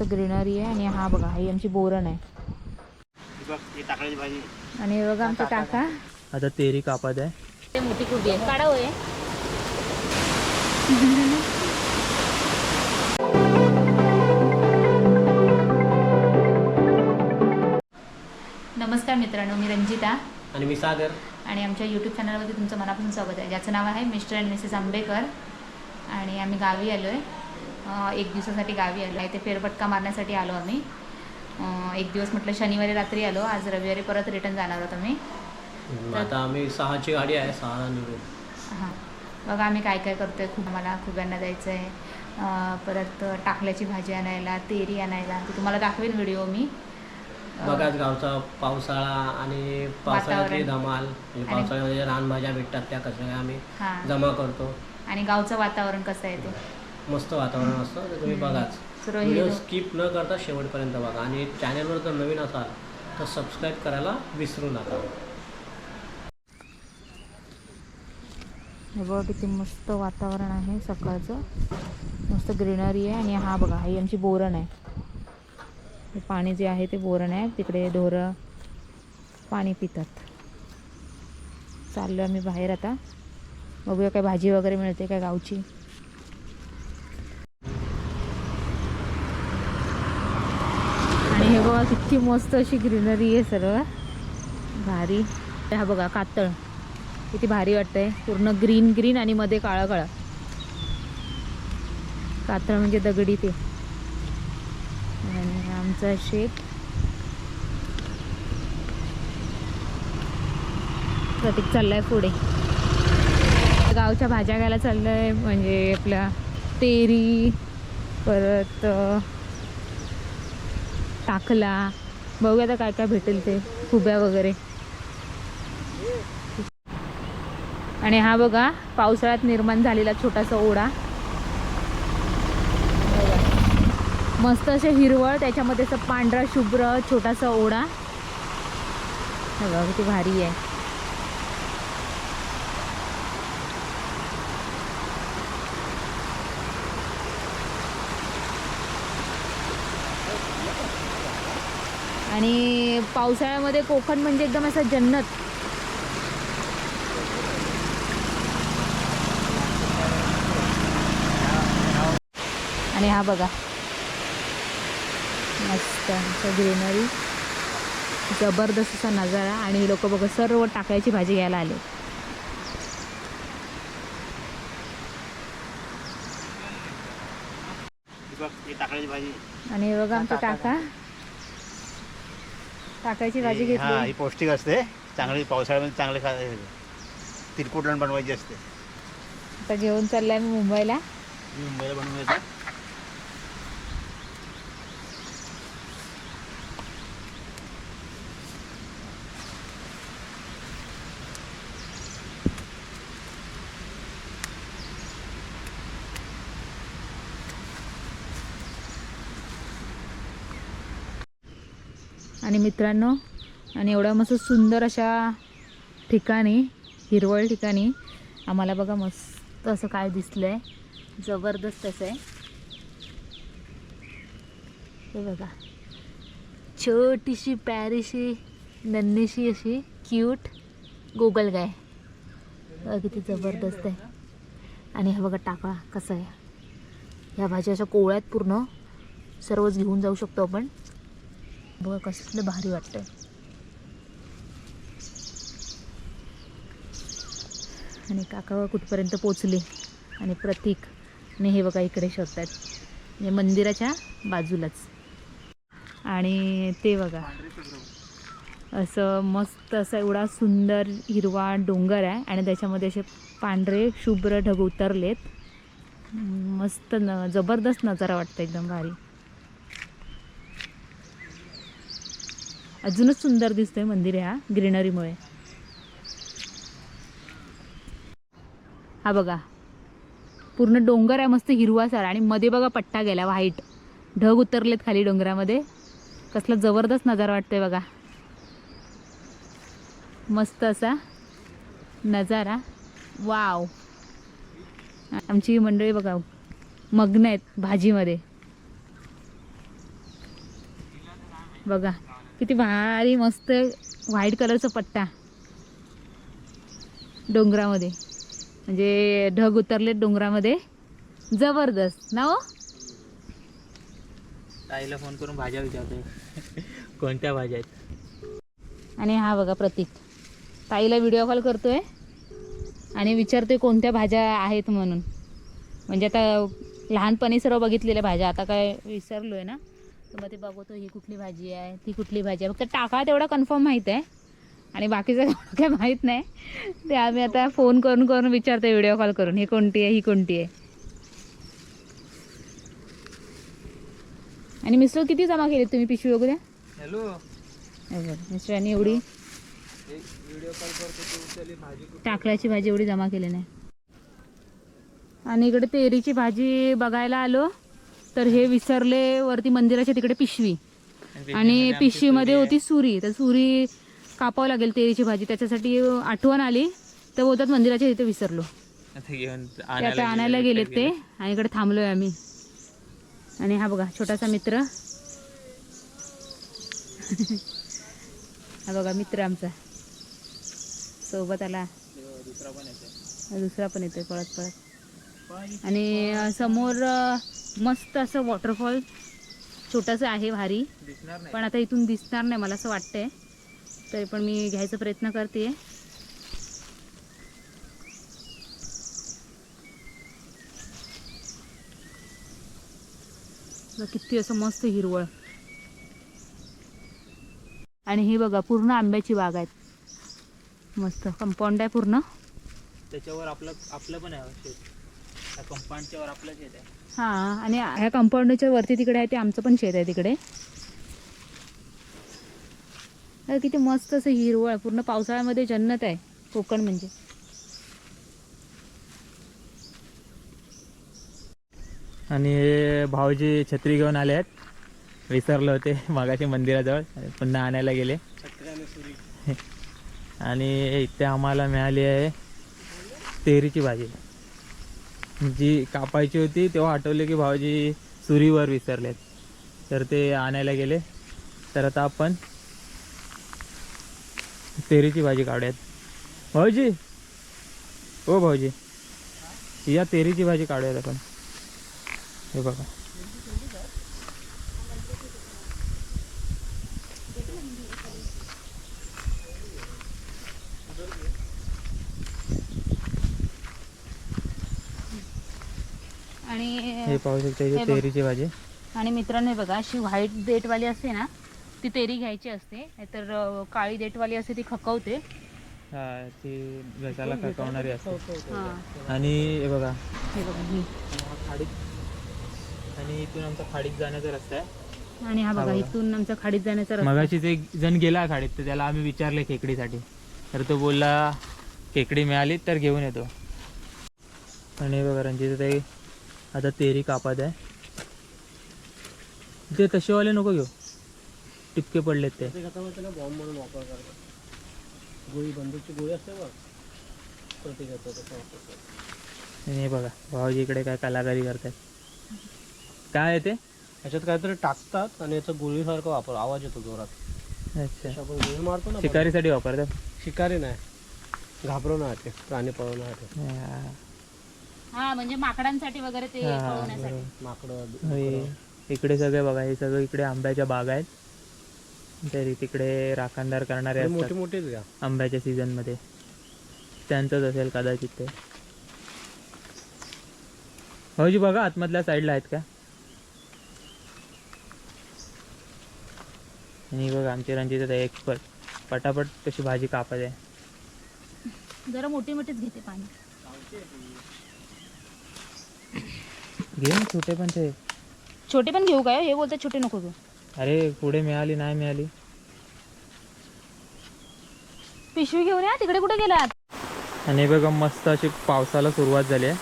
Greenery आहे आणि हा बघा ही आमची बोरण आहे. बघ ही टाकळ्याची भाजी. आणि हे बघा आमचा काका. आता तेरी कापत आहे. ते मोठी कुर्डी आहे. काढा होय नमस्कार मित्रांनो मी रंजिता. आणि मी सागर. आणि आमच्या यूट्यूब चॅनलमध्ये तुमचं मनापासून स्वागत आहे. ज्याचं नाव आहे मिस्टर अँड मिसेस आंबेकर. आणि आम्ही गावी आलो आहे एक दिवसासाठी गावी आलो आहे. ते फेरफटका मारण्यासाठी आलो आम्ही. एक दिवस म्हटलं शनिवारी रात्री आलो आज रविवारी परत रिटर्न जाणार आहोत आम्ही. आता आम्ही सहाची गाडी आहे निघू हां. बघा आम्ही काय काय करतो आहे खूप मला खुब्यांना जायचं आहे परत टाकल्याची भाजी आणायला तेरी आणायला. ते तुम्हाला दाखवेन व्हिडिओ मी. बघाच गावचा पावसाळा आणि पावसाळ्यातली. धमाल म्हणजे पावसाळ्यामध्ये रानभाज्या भेटतात त्या कशा आम्ही जमा करतो. आणि गावचं वातावरण कसं आहे ते? मस्त वातावरण असतं ते तुम्ही. बघाच. व्हिडिओ स्किप न करता शेवटपर्यंत बघा. आणि चॅनलवर जर नवीन असाल तर सबस्क्राईब करायला विसरू नका. हे बघा किती मस्त वातावरण आहे सकाळचं. मस्त ग्रीनरी आहे आणि हा बघा ही आमची बोरण आहे हे पाणी जे आहे ते बोरण आहे तिकडे ढोरं पाणी पितात. चाललो आम्ही बाहेर आता. बघूया काय भाजी वगैरे मिळते काय गावची आणि हे बघा किती मस्त अशी ग्रीनरी आहे सर्व. भारी. हा बघा कातळ. किती भारी वाटतंय. पूर्ण ग्रीन ग्रीन आणि मध्ये काळा काळा. कातळ म्हणजे दगडी ते. आणि आमचा शेक प्रतीक चाललाय पुढे. गावच्या भाज्या घ्यायला चाललंय म्हणजे आपल्या तेरी परत टाकला. बघूया आता काय काय भेटेल ते खुब्या वगैरे. आणि हा बघा पावसाळ्यात निर्माण झालेला छोटासा ओढा. मस्त असे हिरवळ त्याच्यामध्ये असं पांढरा शुभ्र छोटासा ओढा. बघा किती भारी आहे. आणि पावसाळ्यामध्ये कोकण म्हणजे एकदम असं जन्नत. आणि हा बघा. मस्त ग्रीनरी. जबरदस्त असा नजारा आणि हे लोक बघा सर्व टाकायची भाजी घ्यायला आले. आणि बघा आमचा काका. टाकायची भाजी ही- हा घेतली. ही पौष्टिक असते. चांगली पावसाळ्यामध्ये चांगले खा तिरकुटण बनवायची असते. आता घेऊन चाललाय मी मुंबईला. मुंबईला बनवून येतात आणि मित्रांनो आणि एवढ्या मस्त सुंदर अशा ठिकाणी हिरवळ ठिकाणी आम्हाला बघा मस्त असं काय दिसलंय. जबरदस्त असं आहे. हे बघा. छोटीशी प्यारीशी नन्नीशी अशी क्यूट गोगल गाय किती जबरदस्त आहे. आणि हे बघा टाका कसं आहे. ह्या भाज्या अशा कोवळ्यात पूर्ण सर्वच घेऊन जाऊ शकतो आपण. बघा कसलं भारी वाटतंय. आणि काका कुठपर्यंत पोचले आणि प्रतीक आणि हे बघा इकडे शोधतात म्हणजे मंदिराच्या बाजूलाच. आणि ते बघा. असं मस्त असा एवढा सुंदर हिरवा डोंगर आहे आणि त्याच्यामध्ये असे पांढरे शुभ्र ढग उतरलेत. मस्त न जबरदस्त नजारा वाटतं एकदम भारी. अजूनच सुंदर दिसतंय मंदिर ह्या ग्रीनरीमुळे. हा बघा. पूर्ण डोंगर आहे मस्त हिरवासार आणि मध्ये बघा पट्टा गेला व्हाईट ढग उतरलेत खाली डोंगरामध्ये. कसला जबरदस्त नजारा वाटतोय बघा. मस्त असा नजारा. वाव. आमची मंडळी बघा मग्न आहेत भाजीमध्ये. बघा. किती भारी मस्त व्हाईट कलरचा पट्टा. डोंगरामध्ये. म्हणजे ढग उतरलेत डोंगरामध्ये. जबरदस्त ना हो? ताईला फोन करून भाज्या विचारते कोणत्या भाज्या आहेत? आणि हा बघा प्रतीक. ताईला व्हिडिओ कॉल करतोय आणि विचारतोय कोणत्या भाज्या आहेत म्हणून. म्हणजे आता लहानपणी सर्व बघितलेल्या भाज्या आता काय विसरलोय ना. मग ते बघतो ही कुठली भाजी आहे ती कुठली भाजी आहे. फक्त टाका तेवढा कन्फर्म माहीत आहे. आणि बाकीचं काय माहीत नाही. ते आम्ही आता फोन करून करून विचारतो व्हिडिओ कॉल करून. ही कोणती आहे ही कोणती आहे? आणि मिस्टर किती जमा केले तुम्ही पिशवी वगैरे? हॅलो. मिस्टरांनी एवढी? टाकल्याची भाजी एवढी जमा केली नाही. आणि इकडे तेरीची भाजी बघायला आलो. तर हे विसरले वरती मंदिराच्या तिकडे पिशवी. आणि पिशवीमध्ये होती सुरी. तर सुरी कापावं लागेल तेरीची भाजी. त्याच्यासाठी आठवण आली. तर बोलतात मंदिराच्या इथे विसरलो. आता घेऊन ते आता आणायला गेलेत ते. आणि इकडे थांबलोय आम्ही. आणि हा बघा छोटासा मित्र. हा बघा मित्र आमचा. सोबत आला. दुसरा पण येतोय. पळत पळत. आणि समोर मस्त असं वॉटरफॉल छोटंसं आहे भारी दिसणार नाही. पण आता इथून दिसणार नाही मला असं वाटतंय. तरी पण मी घ्यायचा प्रयत्न करते किती असं मस्त हिरवळ. आणि ही बघा पूर्ण आंब्याची बाग आहेत. मस्त कंपाऊंड आहे पूर्ण. त्याच्यावर आपलं आपलं पण आहे कंपाऊंडच्या वर आपलं शेत आहे. हा आणि ह्या कंपाऊंडच्या वरती तिकडे आहे ते आमचं पण शेत आहे तिकडे. अरे किती मस्त असं हिरवळ पूर्ण पावसाळ्यामध्ये जन्नत आहे कोकण म्हणजे. आणि हे भाऊजी छत्री घेऊन आले आहेत. विसरले होते मागाशी मंदिराजवळ पुन्हा आणायला गेले. आणि इथे आम्हाला मिळाली आहे तेरीची भाजी. जी कापायची होती तेव्हा आठवले की भाऊजी सुरीवर विसरलेत. तर ते आणायला गेले. तर आता आपण तेरीची भाजी काढूयात. भाऊजी! हो भाऊजी! या तेरीची भाजी काढूयात आपण. हे बघा आणि हे पाहू शकता हे इथे बघ. तेरीची भाजी. आणि मित्रांनो हे बघा अशी व्हाईट देटवाली असते ना ती तेरी घ्यायची असते. नाहीतर अं, काळी देटवाली असते ती खकवते. हा ती घसाला खकवणारी असते. हा आणि हे बघा. हे बघा ही. हा खाडीत. आणि इथून आमचा खाडीत जाण्याचा रस्ता आहे. आणि हा बघा बघा. इथून आमचा खाडीत जाण्याचा रस्ता. मगाशीच एक जण गेला खाडीत तर त्याला आम्ही विचारले खेकडीसाठी. तर तो बोलला खेकडी मिळाली तर घेऊन येतो. आणि हे बघा रणजित आता तेरी कापत आहे. ते तसेवाले नको घेऊ. टिपके पडलेत ते. ते बॉम्ब म्हणून वापर करतात. गोळी बंदूकची गोळी असते बघ. प्रतिकाचा तसा वापर करतात. आणि हे बघा भाऊजी इकडे काय कलाकारी करतात काय आहे ते? ह्याच्यात काहीतरी टाकतात आणि याचा गोळीसारखा वापर आवाज येतो जोरात. अच्छा. आपण गोळी मारतो ना शिकारीसाठी वापरतात? शिकारी नाही. घाबरवण्यासाठी प्राणी पळवण्यासाठी हा. म्हणजे माकडांसाठी वगैरे ते हा, पळवण्यासाठी. माकडं. इकडे सगळे बघा हे सगळं इकडे आंब्याच्या बाग आहेत. तरी तिकडे राखणदार करणारे असतात. मोठी मोठीच घ्या आंब्याच्या सीझनमध्ये. त्यांचंच असेल कदाचित ते. भाऊजी बघा आतमधल्या साईडला आहेत का? आणि बघा आमची रणजित एक्सपर्ट पटापट कशी भाजी कापत आहे. जरा मोठी मोठीच घेते पाणी. घे ना छोटे पण ते. छोटे पण घेऊ काय? हे बोलतात छोटे नको घेऊ. अरे पुढे मिळाली नाही मिळाली. पिशवी घेऊन या तिकडे कुठे गेलात? आणि हे बघा मस्त अशी पावसाला सुरुवात झाली आहे.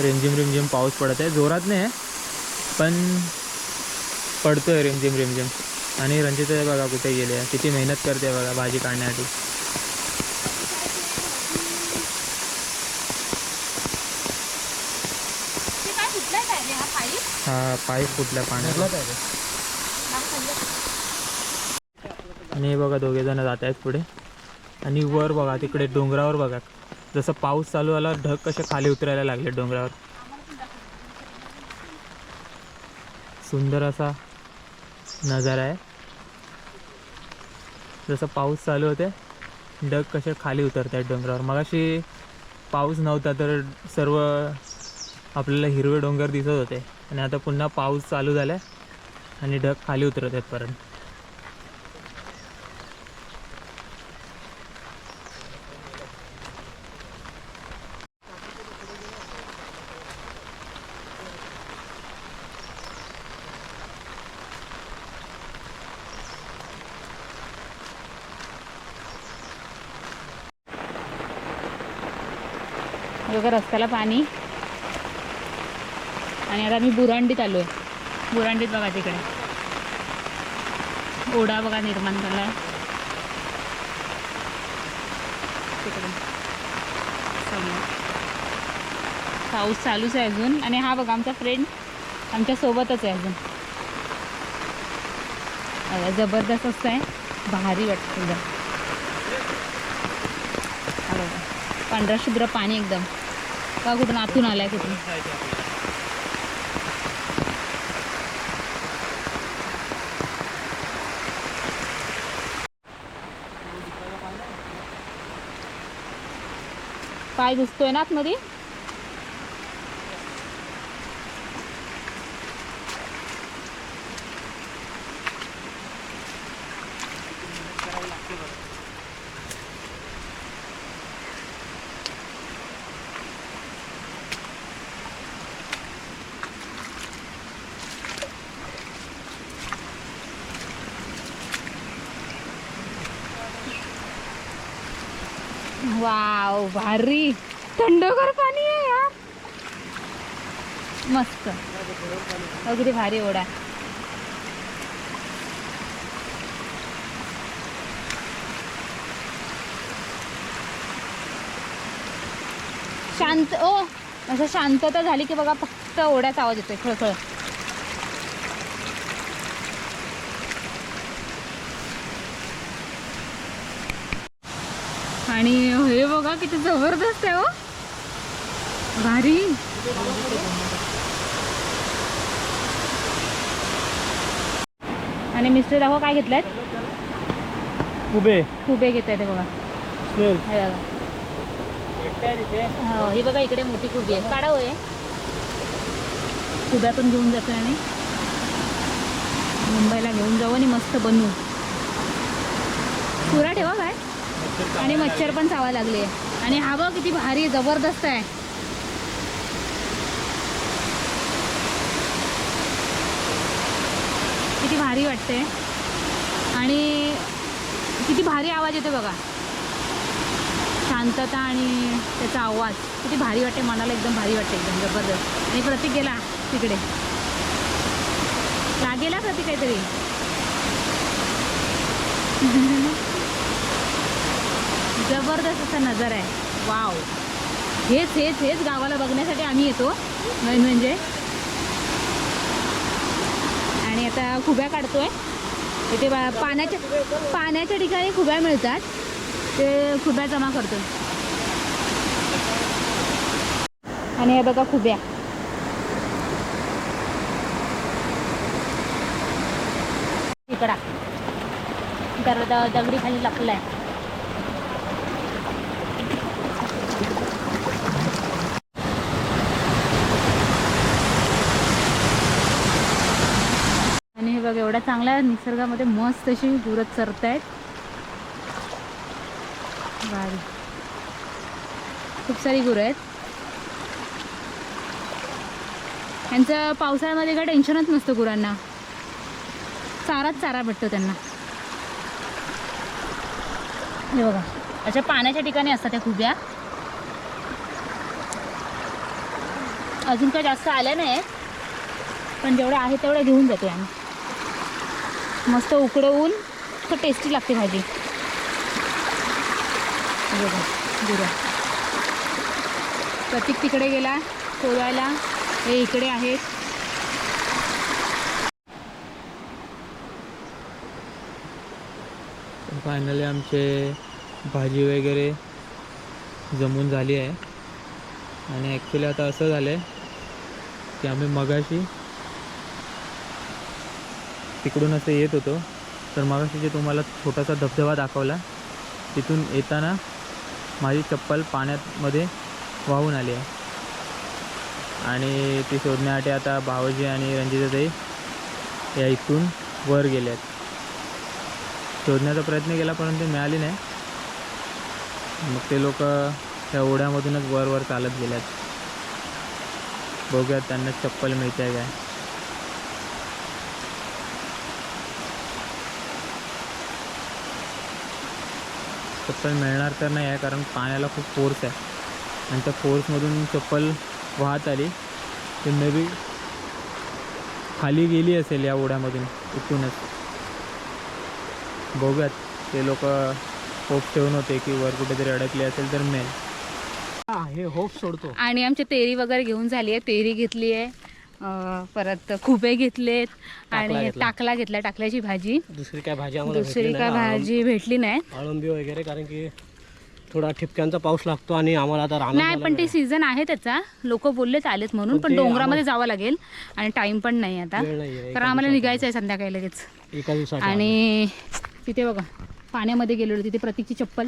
रिमझिम रिमझिम पाऊस पडत आहे. जोरात नाही आहे पण पडतोय रिमझिम रिमझिम. आणि रणजित बघा कुठे गेले. किती मेहनत करते बघा भाजी काढण्यासाठी ते काय कुठलाय काय रे हा पाईप फुटला रे? आणि हे बघा दोघे जण जात आहेत पुढे. आणि वर बघा तिकडे डोंगरावर बघा. जसं पाऊस चालू आला ढग कसे खाली उतरायला लागले डोंगरावर. सुंदर असा नजारा आहे. जसं पाऊस चालू होते ढग कसे खाली उतरत आहेत डोंगरावर. मगाशी पाऊस नव्हता तर सर्व आपल्याला हिरवे डोंगर दिसत होते. आणि आता पुन्हा पाऊस चालू झाला आणि ढग खाली उतरत आहेत परत. रस्त्याला पाणी. आणि आता मी बुरांडीत आलो आहे बुरांडीत बघा तिकडे. ओढा बघा निर्माण झाला तिकडे. पाऊस चालूच आहे अजून. आणि हा बघा आमचा फ्रेंड आमच्या सोबतच आहे अजून. जबरदस्त असं आहे. भारी वाटतं एकदम. पांढरा शुभ्र पाणी एकदम. का कुठून आतून आलाय कुठून. पाय घुसतोय ना आतमध्ये? वाव भारी. थंडगार पाणी आहे यार. मस्त. अगदी भारी ओढा. शांत ओ असं शांतता झाली की बघा फक्त ओढ्याचा आवाज येतोय खळखळ. आणि हे बघा किती जबरदस्त आहे हो. भारी. आणि मिस्टर दाखवा काय घेतल्यात उभे. खुबे घेत आहेत बघा. हे बघा. हो बघा इकडे मोठी खुबी आहे. काढा होय खुब्यातून घेऊन जातो आणि मुंबईला घेऊन जाऊ आणि मस्त बनवू. पुरा ठेवा काय? आणि मच्छर पण चावा लागले. आणि हा बघ किती भारी जबरदस्त आहे. किती भारी वाटते. आणि किती भारी आवाज येतो बघा. शांतता आणि त्याचा आवाज. किती भारी वाटते मनाला एकदम भारी वाटते एकदम जबरदस्त. आणि प्रतीक गेला तिकडे. लागेला प्रतीक काहीतरी? जबरदस्त असा नजर आहे. वाव. हेच हेच हेच गावाला बघण्यासाठी आम्ही येतो. मेन म्हणजे. आणि आता खुब्या काढतोय. इथे बा- पाण्याच्या पाण्याच्या ठिकाणी खुब्या मिळतात. ते खुब्या जमा करतो आणि हे बघा खुब्या. इकडा. तर दगडी खाली लपलाय. बघ एवढ्या चांगल्या निसर्गामध्ये मस्त अशी गुरत चरत आहेत भारी. खूप सारी गुरं आहेत. यांचं पावसाळ्यामध्ये काय टेन्शनच नसतं गुरांना. चाराच चारा भेटतो त्यांना. हे बघा अशा पाण्याच्या ठिकाणी असतात त्या खुब्या. अजून काय जास्त आल्या नाही पण जेवढ्या आहे तेवढ्या घेऊन जातो आम्ही. मस्त उकडवून तर टेस्टी लागते भाजी. बघा प्रतीक तिकडे गेला सोलायला हे इकडे आहेत. फायनली आमचे भाजी वगैरे जमून झाली आहे. आणि ॲक्च्युली आता असं झालं आहे की आम्ही मगाशी तिकडून असं येत होतो. तर मग जे तुम्हाला छोटासा धबधबा दाखवला तिथून येताना माझी चप्पल पाण्यामध्ये वाहून आली आहे. आणि ती शोधण्यासाठी आता भावजी आणि रंजिताताई या इथून वर गेल्यात शोधण्याचा प्रयत्न केला परंतु मिळाली नाही. मग ते लोक त्या ओढ्यामधूनच वर वर चालत गेल्यात बघूयात त्यांना चप्पल मिळते आहे काय. चप्पल मिळणार तर नाही आहे कारण पाण्याला खूप फोर्स आहे. आणि त्या फोर्समधून चप्पल वाहत आली. ते मे बी खाली गेली असेल या ओढ्यामधून इथूनच बघूयात. ते लोक होप ठेवून होते की वर कुठेतरी अडकले असेल तर मिळेल हा हे होप सोडतो. आणि आमची तेरी वगैरे घेऊन झाली आहे. तेरी घेतली आहे. परत खुबे घेतलेत आणि. टाकला घेतला टाकल्याची भाजी. दुसरी काय भाजी दुसरी काय. भाजी भेटली नाही. अळं- अळंबी वगैरे कारण की थोडा ठिपक्यांचा पाऊस लागतो आणि आम्हाला आता नाही पण ते सीझन आहे त्याचा. लोक बोललेच आलेत म्हणून पण डोंगरामध्ये जावं लागेल आणि टाइम पण नाही आता. कारण आम्हाला निघायचं आहे संध्याकाळी लगेच. एका दिवसात आणि तिथे बघा पाण्यामध्ये गेलेलो तिथे प्रतीकची चप्पल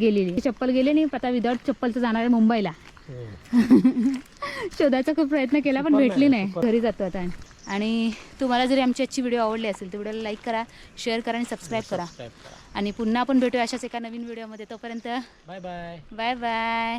गेलेली. चप्पल गेली नाही आता विदाउट चप्पलचं जाणार आहे मुंबईला. शोधायचा खूप प्रयत्न केला पण भेटली नाही, नाही घरी जातो आता आणि तुम्हाला जरी आमची आजची व्हिडिओ आवडली असेल तर व्हिडिओला लाईक करा शेअर करा आणि सबस्क्राईब करा. आणि पुन्हा आपण भेटूया अशाच एका नवीन व्हिडिओमध्ये. तोपर्यंत बाय बाय बाय बाय